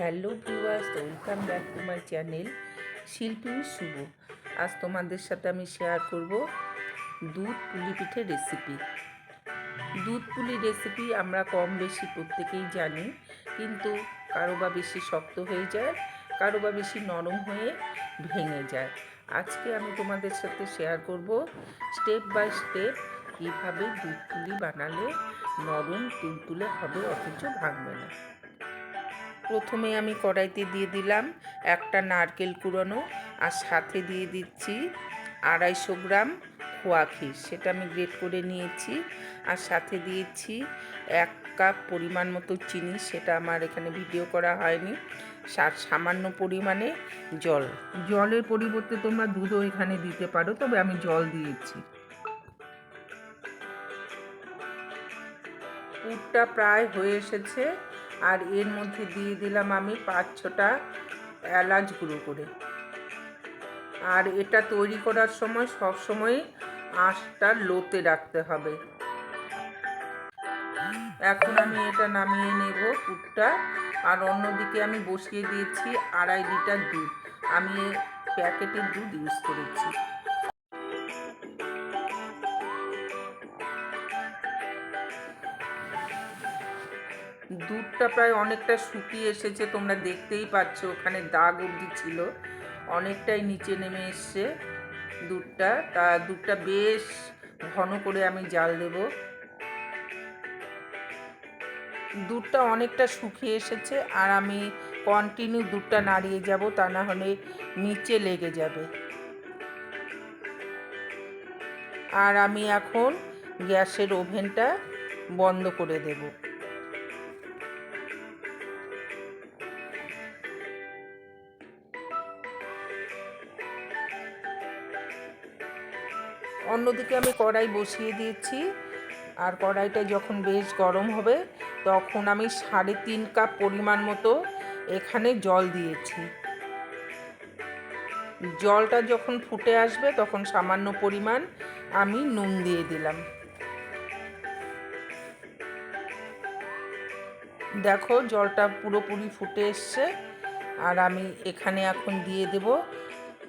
Hello viewers, welcome back to my channel Shilpi Shubho. আজ তোমাদের সাথে আমি শেয়ার করব দুধ পুলি পিঠে রেসিপি দুধ পুলি রেসিপি আমরা কম বেশি প্রত্যেকেই জানি, কিন্তু কারও বা বেশি শক্ত হয়ে যায়, কারও বা বেশি নরম হয়ে ভেঙে যায়। আজকে আমি তোমাদের সাথে শেয়ার করব স্টেপ বাই স্টেপ কীভাবে দুধ পুলি বানালে নরম, তুলতুলে হবে, অথচ ভাঙবে না। প্রথমে আমি কড়াইতে দিয়ে দিলাম একটা নারকেল কুড়ানো আর সাথে দিয়ে দিচ্ছি আড়াইশো গ্রাম খোয়া ক্ষীর। সেটা আমি গ্রেট করে নিয়েছি আর সাথে দিয়েছি এক কাপ পরিমাণ মতো চিনি, সেটা আমার এখানে ভিডিও করা হয়নি। সার সামান্য পরিমাণে জল। জলের পরিবর্তে তোমরা দুধও এখানে দিতে পারো, তবে আমি জল দিয়েছি। পুরটা প্রায় হয়ে এসেছে আর এর মধ্যে দিয়ে দিলাম আমি পাঁচ ছটা এলাচ গুঁড়ো করে। আর এটা তৈরি করার সময় সব সময় আঁশটা লোতে রাখতে হবে। এখন আমি এটা নামিয়ে নেব পুরটা। আর অন্যদিকে আমি বসিয়ে দিয়েছি আড়াই লিটার দুধ। আমি প্যাকেটের দুধ ইউজ করেছি। দুধটা প্রায় অনেকটা শুকিয়ে এসেছে, তোমরা দেখতেই পাচ্ছ, ওখানে দাগ অবধি ছিল। অনেকটাই নিচে নেমে এসছে দুধটা। তা দুধটা বেশ ঘন করে আমি জাল দেব। দুধটা অনেকটা শুকিয়ে এসেছে আর আমি কন্টিনিউ দুধটা নাড়িয়ে যাব, তা না হলে নিচে লেগে যাবে। আর আমি এখন গ্যাসের ওভেনটা বন্ধ করে দেবো। অন্যদিকে আমি কড়াই বসিয়ে দিয়েছি। আর কড়াইটা যখন বেশ গরম হবে, তখন আমি সাড়ে তিন কাপ পরিমাণ মতো এখানে জল দিয়েছি। জলটা যখন ফুটে আসবে, তখন সামান্য পরিমাণ আমি নুন দিয়ে দিলাম। দেখো, জলটা পুরোপুরি ফুটে এসছে। আর আমি এখানে এখন দিয়ে দেব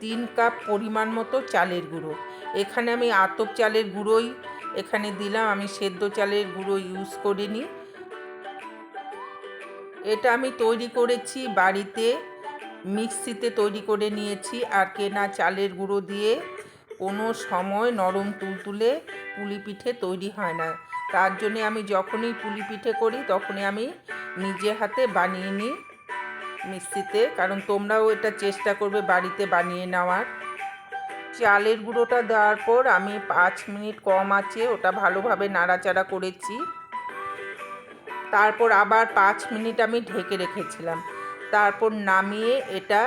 তিন কাপ পরিমাণ মতো চালের গুঁড়ো। এখানে আমি আতপ চালের গুঁড়োই এখানে দিলাম, আমি সেদ্ধ চালের গুঁড়ো ইউজ করিনি। এটা আমি তৈরি করেছি বাড়িতে, মিক্সিতে তৈরি করে নিয়েছি আর কেনা চালের গুঁড়ো দিয়ে কোনো সময় নরম তুলতুলে পুলি পিঠে তৈরি হয় না। তার জন্যে আমি যখনই পুলি পিঠে করি তখনই আমি নিজে হাতে বানিয়ে নিই মিক্সিতে, কারণ তোমরাও এটা চেষ্টা করবে বাড়িতে বানিয়ে নেওয়ার। চালের গুঁড়োটা দেওয়ার পর আমি পাঁচ মিনিট কম আছে, ওটা ভালোভাবে নাড়াচাড়া করেছি। তারপর আবার পাঁচ মিনিট আমি ঢেকে রেখেছিলাম। তারপর নামিয়ে এটা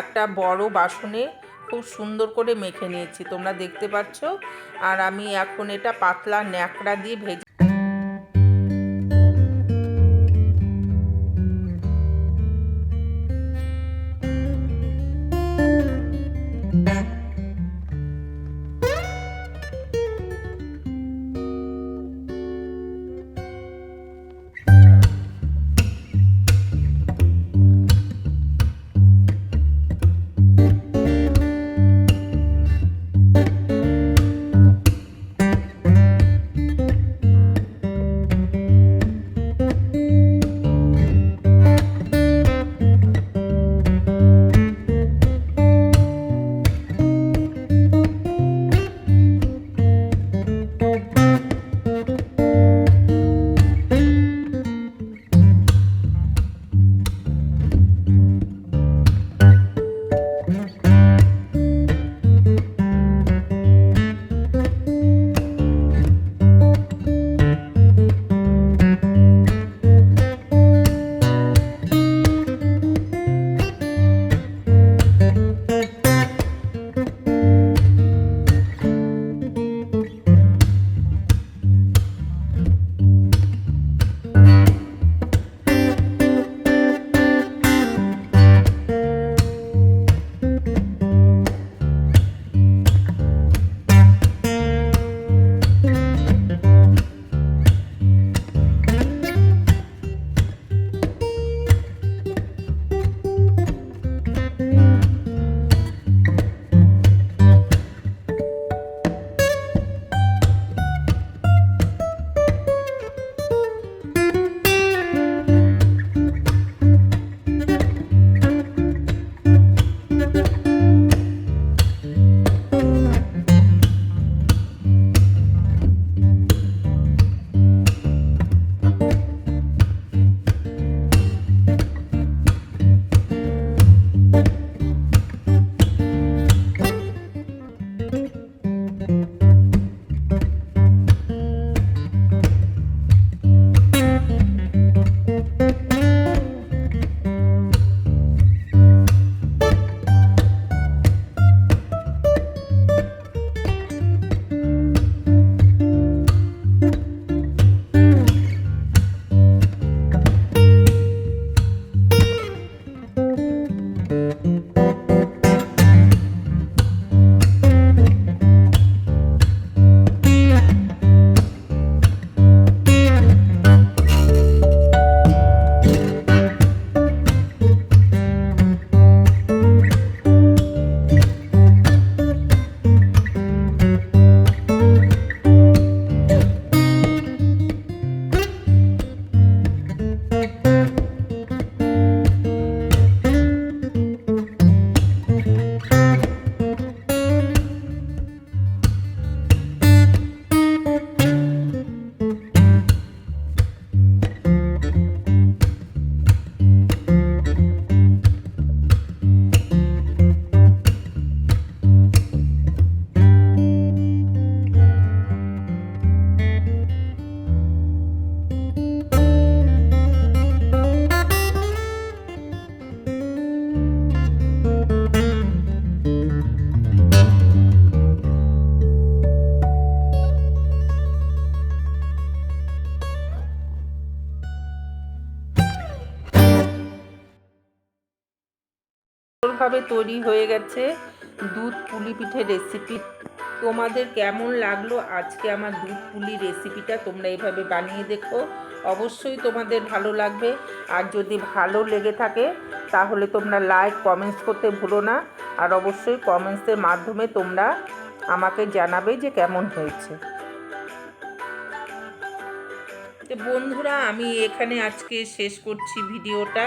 একটা বড় বাসনে খুব সুন্দর করে মেখে নিয়েছি, তোমরা দেখতে পাচ্ছ। আর আমি এখন এটা পাতলা ন্যাকড়া দিয়ে ভেজে সুন্দরভাবে তৈরি হয়ে গেছে দুধ পুলি পিঠে রেসিপি তোমাদের কেমন লাগল আজকে আমার দুধ পুলি রেসিপিটা তোমরা এইভাবে বানিয়ে দেখো। অবশ্যই তোমাদের ভালো লাগবে। আর যদি ভালো লেগে থাকে, তাহলে তোমরা লাইক কমেন্টস করতে ভুলো না। আর অবশ্যই কমেন্টসের মাধ্যমে তোমরা আমাকে জানাবে যে কেমন হয়েছে। তো বন্ধুরা, আমি এখানে আজকে শেষ করছি ভিডিওটা।